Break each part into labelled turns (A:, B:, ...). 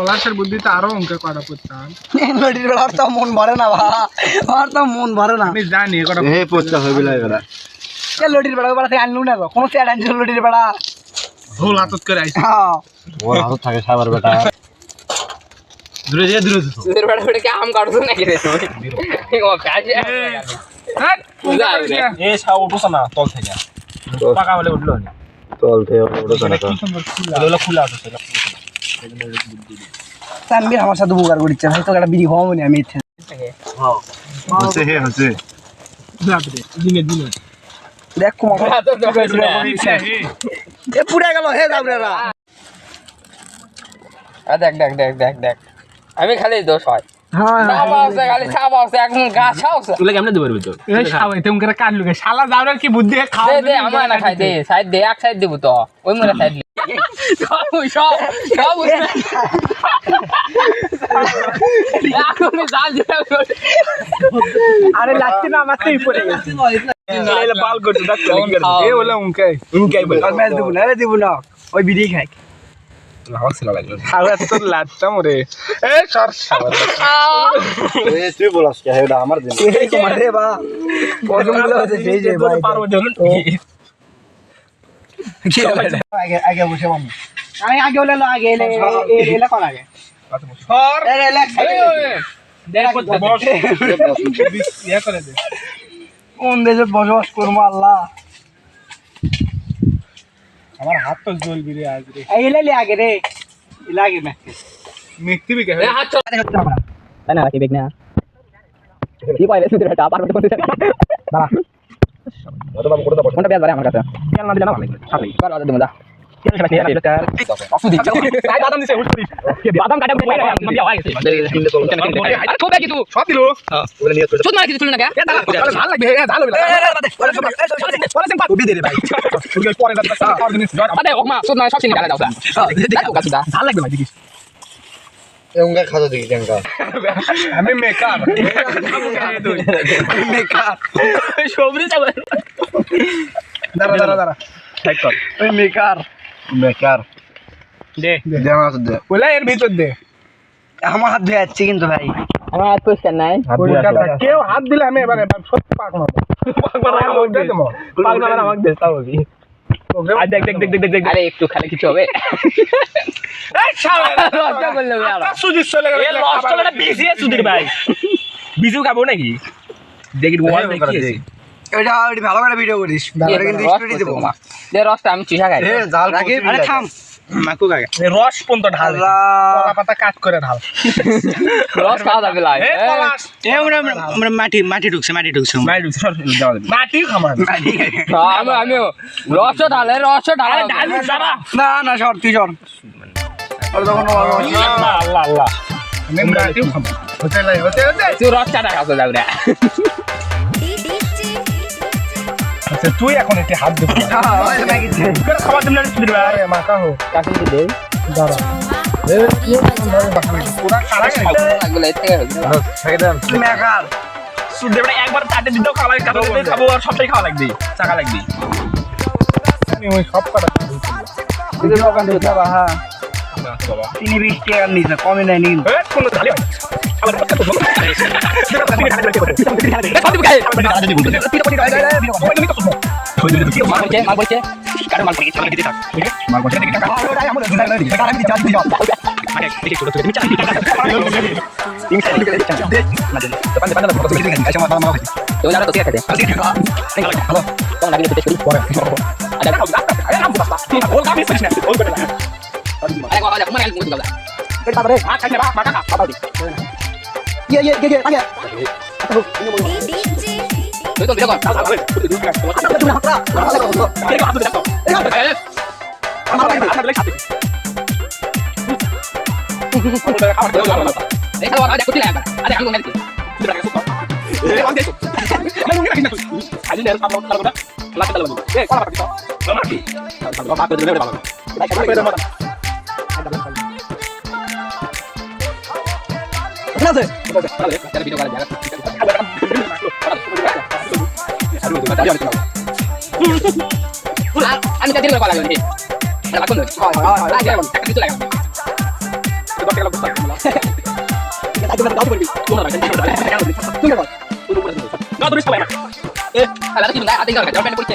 A: পলাশের বুদ্ধিতে আরও অঙ্কে কটা পড়তাম
B: লটির বেলা আর তো মন ভরে না ভা আর তো মন ভরে না।
A: আমি জানি এ কটা
C: এ পচা হইবে লাগে এরা
B: এ লটির বেলা বেলা থেকে আনলু না তো কোনো চেয়ার আনছিল লটির বেলা।
A: ভুল হাতত করে আইছি।
B: হ্যাঁ।
C: ওর হাত থাকে সাবার বেটা।
D: দূরে যা দূরে যা।
E: তোদের বেড়া বেড়া কি আম কাটছো নাকি রে? তুই ও
A: হ্যাঁ, দিয়া।
D: এ সা উঠোস না তল থেকে। পাকা হলে উঠল। না
C: তল থেকে ওটা জানা তো
D: খোলা আছে
B: তানবির আমার সাথে বুকার করিচ্ছে ভাই তো একটা বিড়ি খাওয়াবো নি আমি ইচ্ছে
C: হচ্ছে হে হচ্ছে।
D: দিনে দিনে
B: দেখ কুমা এ পুড়ে গেল হে যাবরে রা
E: দেখ দেখ দেখ দেখ দেখ। আমি খালি দোষ হয়।
B: হ্যাঁ।
A: শালা, তুমি করে কাটলু কে? শালা যাওয়ার কি বুদ্ধি খাওয়া
E: দে দে আমার না খাই দে। সাইড দে এক সাইড দেবো তো। ওই মনে সাইড
B: আরে লাগছে না আমার তো পড়ে গেছে
D: এলে বাল করতে দেখ
A: এ বলে উনকে।
D: ইনকাই বলে
B: আর ম্যাচ দেবো না রে দেবো না ওই বিড়ি খাই
D: আমার
B: আগে আগে বসে মামু আমি আগে হলে না আগে এলে এলে কোন আগে?
A: সর। বস। ইয়ে করে দে।
B: কোন দেশে বসবাস করব আল্লাহ?
A: আমার হাত তো জ্বলবি রে আজ রে।
B: এই এলে লে আগে রে। এলে আগে না
A: মিথ্যি বিকে হে।
E: হাত চল। তাই না কি বেগ না কি পাইলে তুই এটা পারবে দাঁড়া। কোনটা বেশ বারে আমার কাছে।
D: কেন না দিলে না ভালো লাগবে ভালো লাগবে
E: দেবো
D: কেন সেটা খেয়ে না
E: ছোট না কিছু। তুলে না কে?
A: ভালো লাগবে,
E: কাটা দাও দেখো দা
A: আমি মেকার।
D: সবরি যাবে
A: দাঁড়া দাঁড়া দাঁড়া।
D: ঠিক কর।
B: ওই মেকার।
C: বেকার
D: দে।
C: দে। আমার হাতে দে।
A: বলে এর ভিতর দে।
B: আমার হাত ধুয়ে যাচ্ছে কিন্তু ভাই।
E: আমার হাত পরিষ্কার নাই?
A: কেউ হাত দিলে আমি এবারে এবার সত্যি পাক মারবো।
D: পাল না আমাক দে। তাও দেখ দেখ দেখ দেখ দেখ
E: আরে একটু খালে কিছু হবে
D: সুধীর ভাই। বিজু খাব নাকি? দেখি
B: ভালো করে ভিডিও করিস। তারপরে কিন্তু স্টোরি দেবো
E: রসটা আমি চিঠা খাই।
B: আরে থাম।
D: মাকু গাগে রস পন্ত ঢাল
A: কলা পাতা কাট করে ঢাল।
E: রস খাওয়া যাবে লাই
A: এ
B: আমরা আমরা মাটি মাটি ঢুকছে মাটি ঢুকছে।
D: মাই ঢুকছে
A: মাটি খামান
E: আমি আমিও রস ঢালে রস ঢালে।
D: ডালি সারা
B: না না সর তুই সর। আর তখন
D: আল্লাহ আল্লাহ আল্লাহ।
A: আমি মাটিও খাব হতে লাই হতে হতে।
E: তুই রস চাটা খাওয়া যাবে
A: আচ্ছা তুই এখন একটি হাত দিবি
D: খাবার না সুধীর ভাই
A: আরে মাকা হো
E: কাছে দে
A: দাঁড়া। পুরা খাড়া গেছে?
E: লাগবে এর থেকে হবে।
B: মেকার
D: সুধীর ভাই একবার চাটে দিতেও আর
B: হ্যাঁ তিনি বিশ টাকা নিছে কমে নাই নিন
E: মাল বলছে মাল বলছে আরে আরে মানে
B: ইয়ে ইয়ে ইয়ে
E: আরে.
F: Eh, apa apa.
E: Ah. Ada. Oh, oh, oh.
F: Ah, apa?
E: Eh, ada.
F: Iya iya iya iya
E: tanya. আছে আমি তাদের
F: কথা লাগবে করতে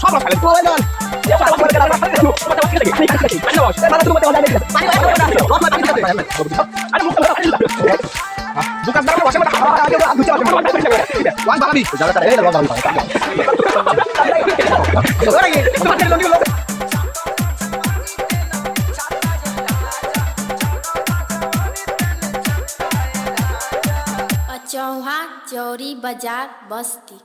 F: satu kali.
E: Keluar dong.
F: Ya, panas
G: चौहा चौरी बाजार बस्ती